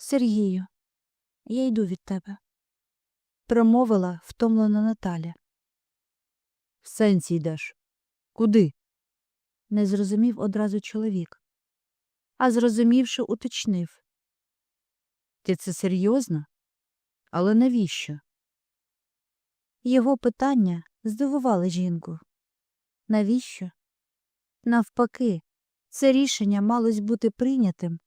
Сергію, я йду від тебе, промовила втомлена Наталя. В сенсі йдеш. Куди? Не зрозумів одразу чоловік, а зрозумівши, уточнив. Ти це серйозно? Але навіщо? Його питання здивували жінку. Навіщо? Навпаки, це рішення малось бути прийнятим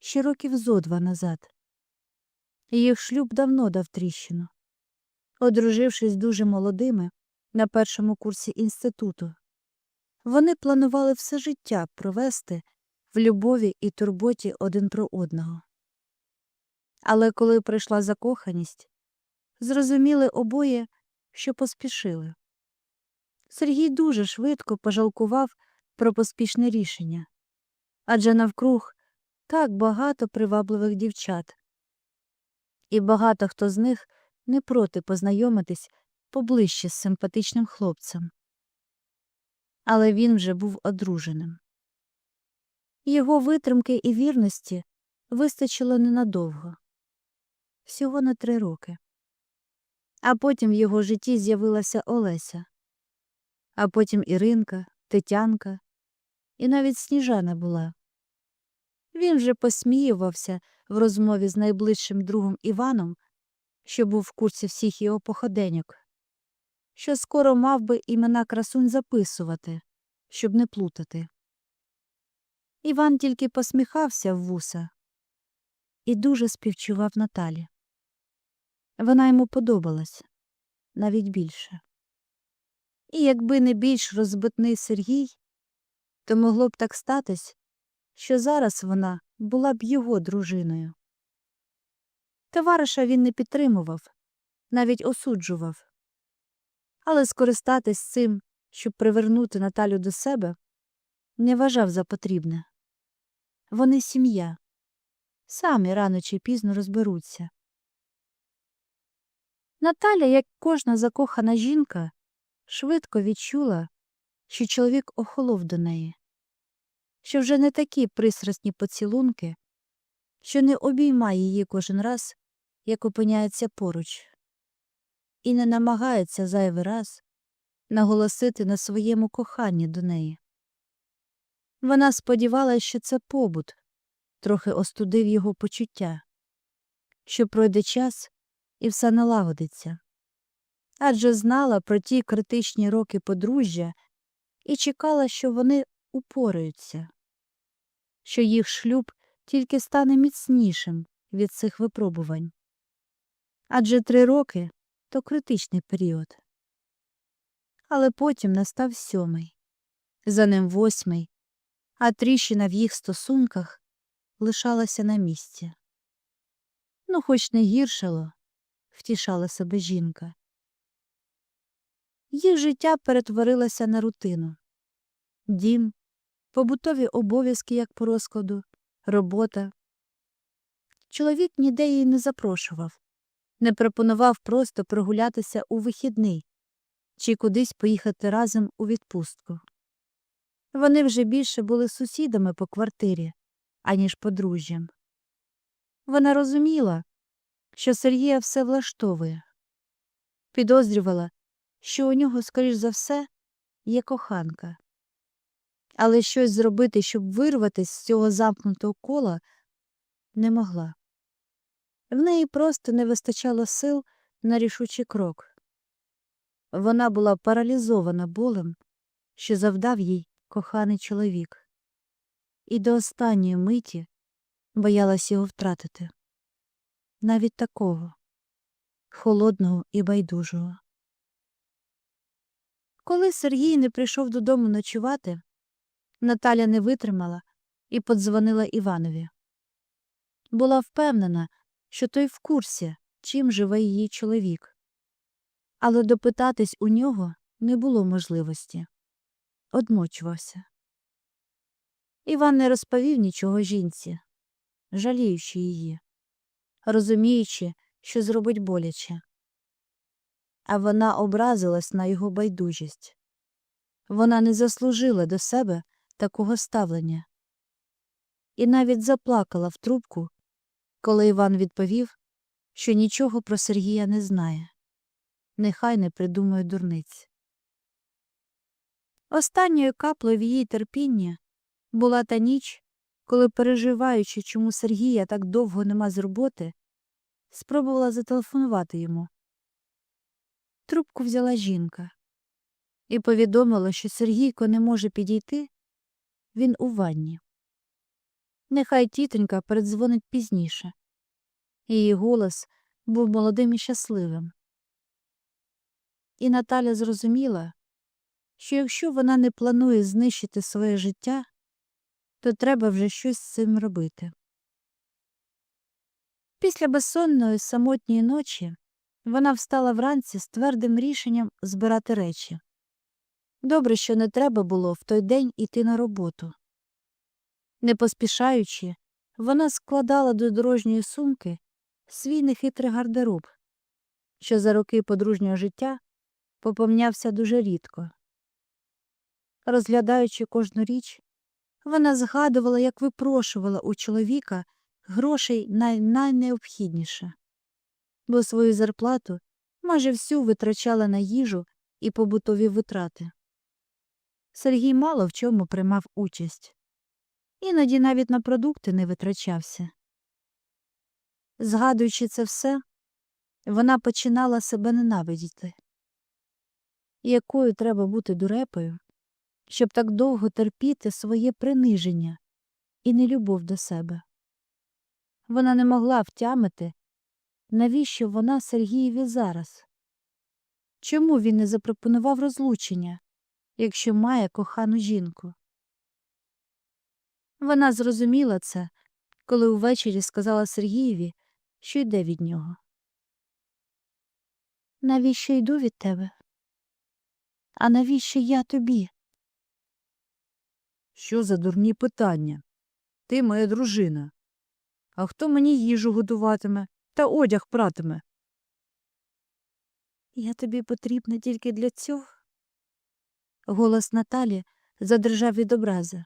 ще років зо два назад. Їх шлюб давно дав тріщину. Одружившись дуже молодими на першому курсі інституту, вони планували все життя провести в любові і турботі один про одного. Але коли прийшла закоханість, зрозуміли обоє, що поспішили. Сергій дуже швидко пожалкував про поспішне рішення, адже навкруг так багато привабливих дівчат, і багато хто з них не проти познайомитись поближче з симпатичним хлопцем. Але він вже був одруженим. Його витримки і вірності вистачило ненадовго всього на три роки. А потім в його житті з'явилася Олеся, а потім Іринка, Тетянка і навіть Сніжана була. Він вже посміювався в розмові з найближчим другом Іваном, що був в курсі всіх його походеньок, що скоро мав би імена красунь записувати, щоб не плутати. Іван тільки посміхався в вуса і дуже співчував Наталі. Вона йому подобалась навіть більше. І якби не більш розбитний Сергій, то могло б так статись, що зараз вона була б його дружиною. Товариша він не підтримував, навіть осуджував. Але скористатись цим, щоб привернути Наталю до себе, не вважав за потрібне. Вони сім'я, самі рано чи пізно розберуться. Наталя, як кожна закохана жінка, швидко відчула, що чоловік охолов до неї, що вже не такі пристрасні поцілунки, що не обіймає її кожен раз, як опиняється поруч, і не намагається зайвий раз наголосити на своєму коханні до неї. Вона сподівалася, що це побут, трохи остудив його почуття, що пройде час і все налагодиться. Адже знала про ті критичні роки подружжя і чекала, що вони упораються, що їх шлюб тільки стане міцнішим від цих випробувань. Адже три роки то критичний період. Але потім настав сьомий, за ним восьмий, а тріщина в їх стосунках лишалася на місці. Ну, хоч не гіршало, втішала себе жінка. Їх життя перетворилося на рутину дім, побутові обов'язки, як по розкладу, робота. Чоловік ніде її не запрошував, не пропонував просто прогулятися у вихідний чи кудись поїхати разом у відпустку. Вони вже більше були сусідами по квартирі, аніж подружжям. Вона розуміла, що Сергія все влаштовує, підозрювала, що у нього, скоріш за все, є коханка. Але щось зробити, щоб вирватися з цього замкнутого кола, не могла. В неї просто не вистачало сил на рішучий крок. Вона була паралізована болем, що завдав їй коханий чоловік, і до останньої миті боялась його втратити. Навіть такого холодного і байдужого. Коли Сергій не прийшов додому ночувати, Наталя не витримала і подзвонила Іванові. Була впевнена, що той в курсі, чим живе її чоловік. Але допитатись у нього не було можливості. Одмочувався. Іван не розповів нічого жінці, жаліючи її, розуміючи, що зробить боляче. А вона образилась на його байдужість. Вона не заслужила до себе такого ставлення. І навіть заплакала в трубку, коли Іван відповів, що нічого про Сергія не знає. Нехай не придумує дурниць. Останньою каплею в її терпіння була та ніч, коли, переживаючи, чому Сергія так довго нема з роботи, спробувала зателефонувати йому. Трубку взяла жінка і повідомила, що Сергійко не може підійти, він у ванні. Нехай тітонька передзвонить пізніше. Її голос був молодим і щасливим. І Наталя зрозуміла, що якщо вона не планує знищити своє життя, то треба вже щось з цим робити. Після безсонної самотньої ночі вона встала вранці з твердим рішенням збирати речі. Добре, що не треба було в той день іти на роботу. Не поспішаючи, вона складала до дорожньої сумки свій нехитрий гардероб, що за роки подружнього життя поповнявся дуже рідко. Розглядаючи кожну річ, вона згадувала, як випрошувала у чоловіка грошей на найнеобхідніше, бо свою зарплату майже всю витрачала на їжу і побутові витрати. Сергій мало в чому приймав участь, іноді навіть на продукти не витрачався. Згадуючи це все, вона починала себе ненавидіти. Якою треба бути дурепою, щоб так довго терпіти своє приниження і нелюбов до себе. Вона не могла втямити, навіщо вона Сергієві зараз. Чому він не запропонував розлучення, якщо має кохану жінку? Вона зрозуміла це, коли увечері сказала Сергієві, що йде від нього. Навіщо йду від тебе? А навіщо я тобі? Що за дурні питання? Ти моя дружина. А хто мені їжу готуватиме та одяг пратиме? Я тобі потрібна тільки для цього. Голос Наталі задрижав від образи.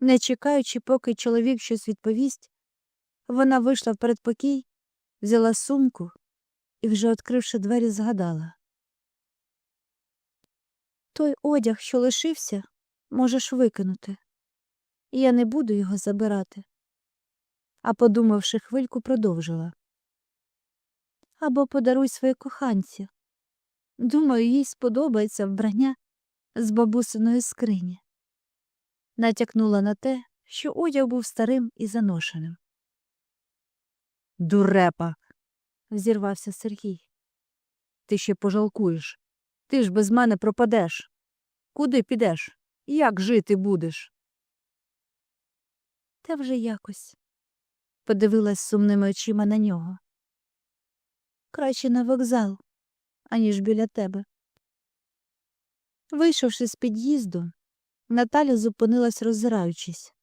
Не чекаючи, поки чоловік щось відповість, вона вийшла в передпокій, взяла сумку і, вже відкривши двері, згадала. Той одяг, що лишився, можеш викинути. Я не буду його забирати. А, подумавши хвильку, продовжила. Або подаруй своїй коханці. Думаю, їй сподобається вбрання з бабусиної скрині. Натякнула на те, що одяг був старим і заношеним. Дурепа. Взірвався Сергій. Ти ще пожалкуєш. Ти ж без мене пропадеш. Куди підеш? Як жити будеш? Та вже якось. Подивилась сумними очима на нього. Краще на вокзал, аніж біля тебе. Вийшовши з під'їзду, Наталя зупинилась, роззираючись.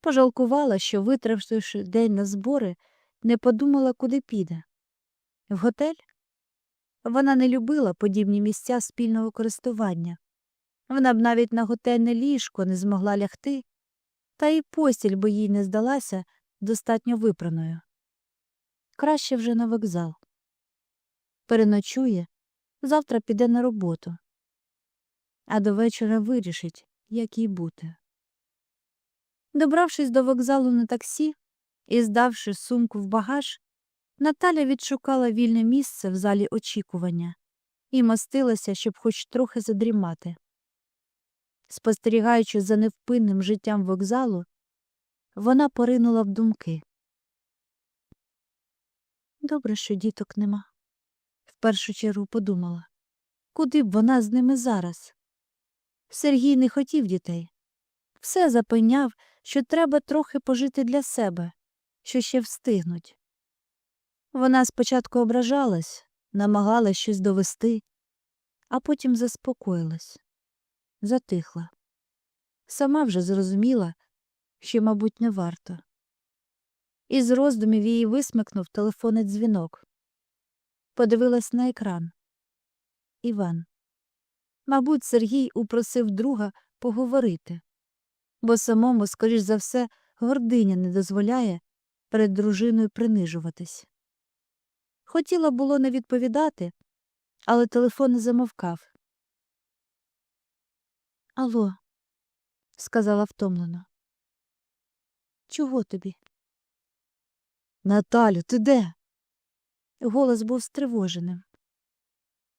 Пожалкувала, що, витративши день на збори, не подумала, куди піде. В готель? Вона не любила подібні місця спільного користування. Вона б навіть на готельне ліжко не змогла лягти, та й постіль би їй не здалася достатньо випраною. Краще вже на вокзал. Переночує, завтра піде на роботу, а до вечора вирішить, як їй бути. Добравшись до вокзалу на таксі і здавши сумку в багаж, Наталя відшукала вільне місце в залі очікування і мастилася, щоб хоч трохи задрімати. Спостерігаючи за невпинним життям вокзалу, вона поринула в думки. Добре, що діток нема. В першу чергу подумала, куди б вона з ними зараз? Сергій не хотів дітей. Все запевняв, що треба трохи пожити для себе, що ще встигнуть. Вона спочатку ображалась, намагалась щось довести, а потім заспокоїлась, затихла. Сама вже зрозуміла, що, мабуть, не варто. Із роздумів її висмикнув телефонний дзвінок. Подивилась на екран. Іван. Мабуть, Сергій упросив друга поговорити, бо самому, скоріш за все, гординя не дозволяє перед дружиною принижуватись. Хотіла було не відповідати, але телефон замовкав. Алло, сказала втомлено. Чого тобі? Наталю, ти де? Голос був стривоженим.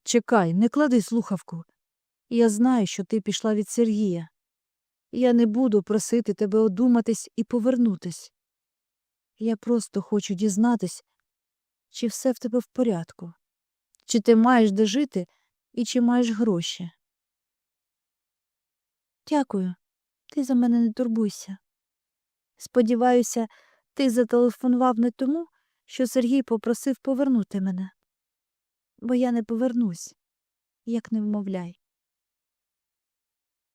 Чекай, не клади слухавку. Я знаю, що ти пішла від Сергія. Я не буду просити тебе одуматись і повернутись. Я просто хочу дізнатись, чи все в тебе в порядку, чи ти маєш де жити і чи маєш гроші. Дякую, ти за мене не турбуйся. Сподіваюся, ти зателефонував не тому, що Сергій попросив повернути мене. Бо я не повернусь, як не вмовляй.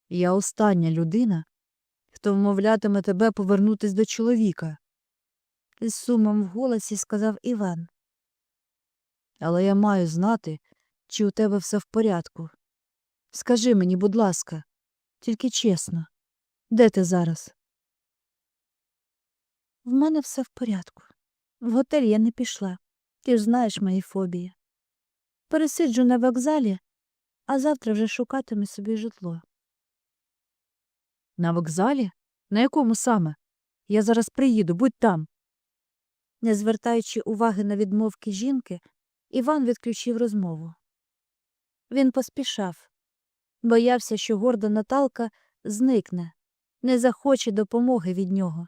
Я остання людина, хто вмовлятиме тебе повернутись до чоловіка, з сумом в голосі сказав Іван. але я маю знати, чи у тебе все в порядку. Скажи мені, будь ласка, тільки чесно, де ти зараз? В мене все в порядку. В готель я не пішла. Ти ж знаєш мої фобії. Пересиджу на вокзалі, а завтра вже шукатиму собі житло. На вокзалі? На якому саме? Я зараз приїду, будь там. Не звертаючи уваги на відмовки жінки, Іван відключив розмову. Він поспішав, боявся, що горда Наталка зникне, не захоче допомоги від нього,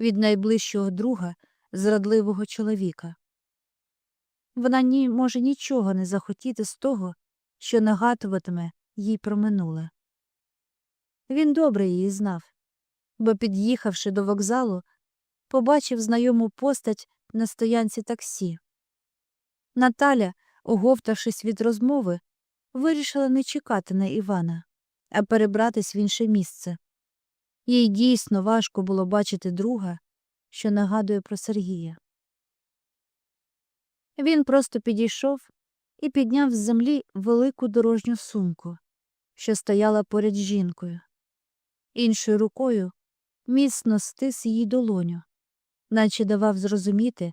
від найближчого друга, зрадливого чоловіка. Вона ні може нічого не захотіти з того, що нагадуватиме їй про минуле. Він добре її знав, бо, під'їхавши до вокзалу, побачив знайому постать на стоянці таксі. Наталя, оговтавшись від розмови, вирішила не чекати на Івана, а перебратись в інше місце. Їй дійсно важко було бачити друга, що нагадує про Сергія. Він просто підійшов і підняв з землі велику дорожню сумку, що стояла поряд з жінкою. Іншою рукою міцно стис її долоню, наче давав зрозуміти,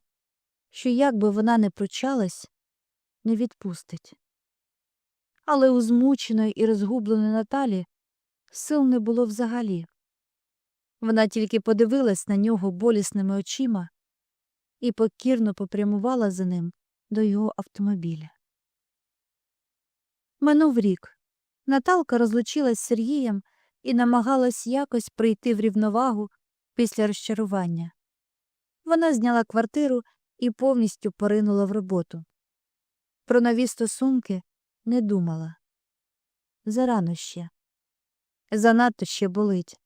що як би вона не пручалась, не відпустить. Але у змученої і розгубленої Наталі сил не було взагалі. Вона тільки подивилась на нього болісними очима і покірно попрямувала за ним до його автомобіля. Минув рік. Наталка розлучилась з Сергієм і намагалась якось прийти в рівновагу після розчарування. Вона зняла квартиру і повністю поринула в роботу. Про нові стосунки не думала. Зарано ще. Занадто ще болить.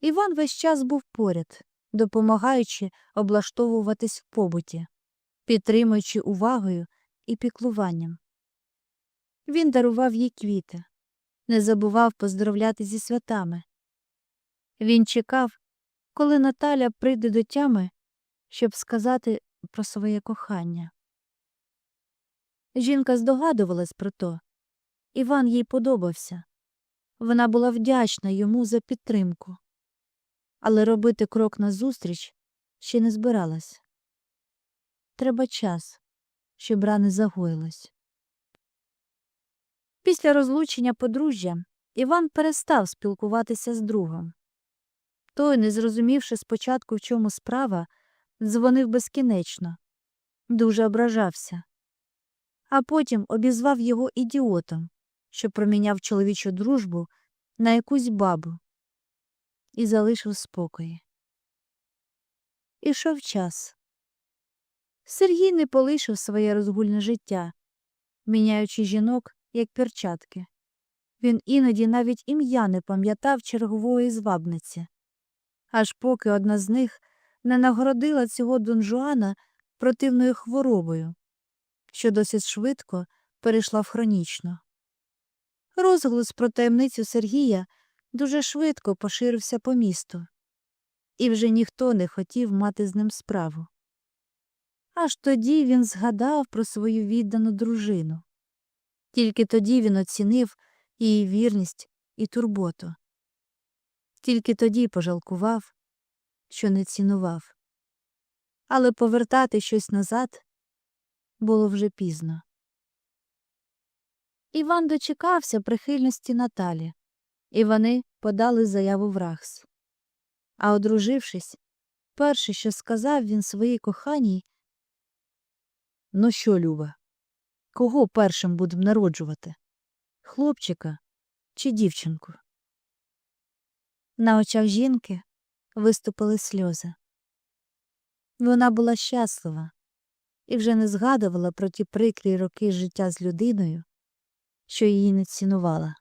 Іван весь час був поряд, допомагаючи облаштовуватись в побуті, підтримуючи увагою і піклуванням. Він дарував їй квіти, не забував поздоровляти зі святами. Він чекав, коли Наталя прийде до тями, щоб сказати про своє кохання. Жінка здогадувалась про то. Іван їй подобався. Вона була вдячна йому за підтримку. Але робити крок назустріч ще не збиралась. Треба час, щоб рани загоїлись. Після розлучення подружжя Іван перестав спілкуватися з другом. Той, не зрозумівши спочатку, в чому справа, дзвонив безкінечно, дуже ображався, а потім обізвав його ідіотом, що проміняв чоловічу дружбу на якусь бабу і залишив спокої. Ішов час. Сергій не полишив своє розгульне життя, міняючи жінок, як перчатки. Він іноді навіть ім'я не пам'ятав чергової звабниці, аж поки одна з них не нагородила цього донжуана противною хворобою, що досить швидко перейшла в хронічну. Розголос про таємницю Сергія дуже швидко поширився по місту, і вже ніхто не хотів мати з ним справу. Аж тоді він згадав про свою віддану дружину. Тільки тоді він оцінив її вірність і турботу. Тільки тоді пожалкував, що не цінував. але повертати щось назад було вже пізно. Іван дочекався прихильності Наталі, і вони подали заяву в РАХС. А одружившись, перше, що сказав він своїй коханій, Ну що, Люба? Кого першим будемо народжувати? Хлопчика чи дівчинку? на очах жінки виступили сльози. Вона була щаслива і вже не згадувала про ті прикрі роки життя з людиною, що її не цінувала.